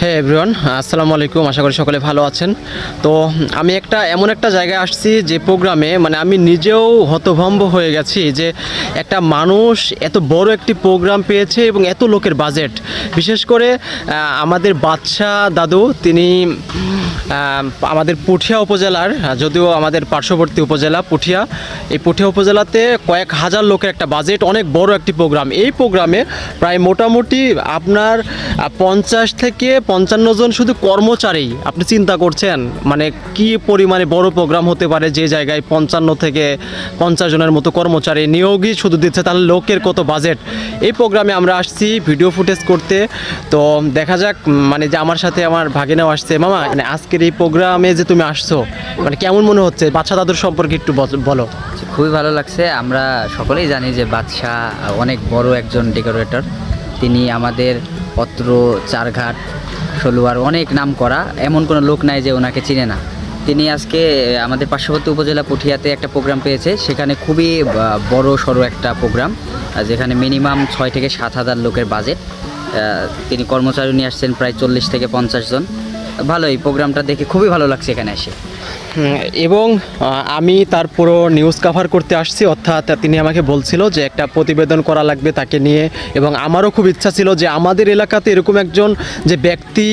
হ্যাঁ এভরিওয়ান, আসসালামু আলাইকুম। আশা করি সকলে ভালো আছেন। তো, আমি একটা এমন একটা জায়গায় আসছি যে প্রোগ্রামে মানে আমি নিজেও হতভম্ব হয়ে গেছি যে একটা মানুষ এত বড় একটি প্রোগ্রাম পেয়েছে এবং এত লোকের বাজেট। বিশেষ করে আমাদের বাদশা দাদু, তিনি আমাদের পুঠিয়া উপজেলার, যদিও আমাদের পার্শ্ববর্তী উপজেলা পুঠিয়া, এই পুঠিয়া উপজেলাতে কয়েক হাজার লোকের একটা বাজেট, অনেক বড় একটি প্রোগ্রাম। এই প্রোগ্রামে প্রায় মোটামুটি আপনার পঞ্চাশ থেকে পঞ্চান্ন জন শুধু কর্মচারী, আপনি চিন্তা করছেন? মানে কি পরিমাণে বড় প্রোগ্রাম হতে পারে যে জায়গায় পঞ্চান্ন থেকে পঞ্চাশ জনের মতো কর্মচারী নিয়োগই শুধু দিচ্ছে, তাহলে লোকের কত বাজেট এই প্রোগ্রামে আমরা আসছি ভিডিও ফুটেজ করতে। তো দেখা যাক মানে যে আমার সাথে আমার ভাগিনাও আসছে। মামা মানে আজকের এই প্রোগ্রামে যে তুমি আসছো মানে কেমন মনে হচ্ছে? বাচ্চা দাদুর সম্পর্কে একটু বলো খুবই ভালো লাগছে। আমরা সকলেই জানি যে বাদশাহ অনেক বড় একজন ডেকোরেটর তিনি আমাদের অত্র চারঘাট ষোলোয়ার অনেক নাম করা। এমন কোনো লোক নাই যে ওনাকে চিনে না। তিনি আজকে আমাদের পার্শ্ববর্তী উপজেলা পুঠিয়াতে একটা প্রোগ্রাম পেয়েছে। সেখানে খুবই বড় সড়ো একটা প্রোগ্রাম যেখানে মিনিমাম ছয় থেকে সাত হাজার লোকের বাজেট। তিনি কর্মচারী নিয়ে আসছেন প্রায় চল্লিশ থেকে পঞ্চাশ জন। ভালোই, প্রোগ্রামটা দেখে খুবই ভালো লাগছে এখানে এসে। এবং আমি তার পুরো নিউজ কাভার করতে আসছি, অর্থাৎ তিনি আমাকে বলছিল যে একটা প্রতিবেদন করা লাগবে তাকে নিয়ে, এবং আমারও খুব ইচ্ছা ছিল যে আমাদের এলাকাতে এরকম একজন যে ব্যক্তি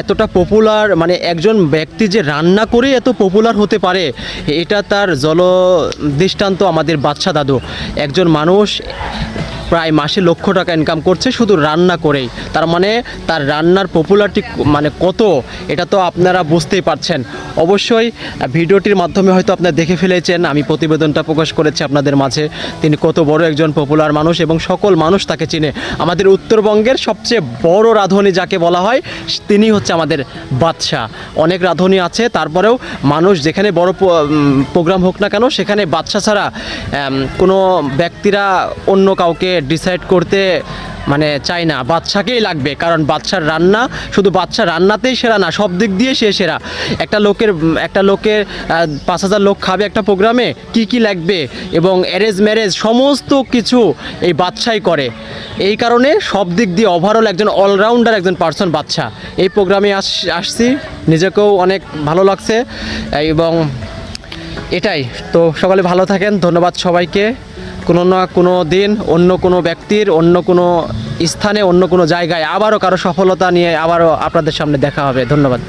এতটা পপুলার মানে একজন ব্যক্তি যে রান্না করে এত পপুলার হতে পারে, এটা তার জল দৃষ্টান্ত আমাদের বাচ্চা দাদু। একজন মানুষ প্রায় মাসে লক্ষ টাকা ইনকাম করছে শুধু রান্না করেই। তার মানে তার রান্নার পপুলারিটি মানে কত, এটা তো আপনারা বুঝতেই পারছেন। অবশ্যই ভিডিওটির মাধ্যমে হয়তো আপনারা দেখে ফেলেছেন, আমি প্রতিবেদনটা প্রকাশ করেছি আপনাদের মাঝে। তিনি কত বড় একজন পপুলার মানুষ এবং সকল মানুষ তাকে চিনে। আমাদের উত্তরবঙ্গের সবচেয়ে বড় রাঁধুনি যাকে বলা হয়, তিনি হচ্ছে আমাদের বাদশাহ। অনেক রাঁধুনি আছে, তারপরেও মানুষ যেখানে বড় প্রোগ্রাম হোক না কেন, সেখানে বাদশা ছাড়া কোনো ব্যক্তিরা অন্য কাউকে ডিসাইড করতে মানে চাই না। বাচ্চাকেই লাগবে, কারণ বাচ্চার রান্না, শুধু বাচ্চা রান্নাতেই সেরা না, সব দিক দিয়ে সে সেরা। একটা লোকের একটা লোকের পাঁচ হাজার লোক খাবে একটা প্রোগ্রামে, কি কি লাগবে? এবং অ্যারেঞ্জ ম্যারেজ সমস্ত কিছু এই বাচ্চাই করে। এই কারণে সব দিক দিয়ে ওভারঅল একজন অলরাউন্ডার একজন পার্সন বাচ্চা এই প্রোগ্রামে আস, আসছি, নিজেকেও অনেক ভালো লাগছে। এবং এটাই। তো সকালে ভালো থাকেন, ধন্যবাদ সবাইকে। কোনো না কোনো দিন অন্য কোনো ব্যক্তির, অন্য কোনো স্থানে, অন্য কোনো জায়গায় আবারও কারও সফলতা নিয়ে আবারও আপনাদের সামনে দেখা হবে। ধন্যবাদ।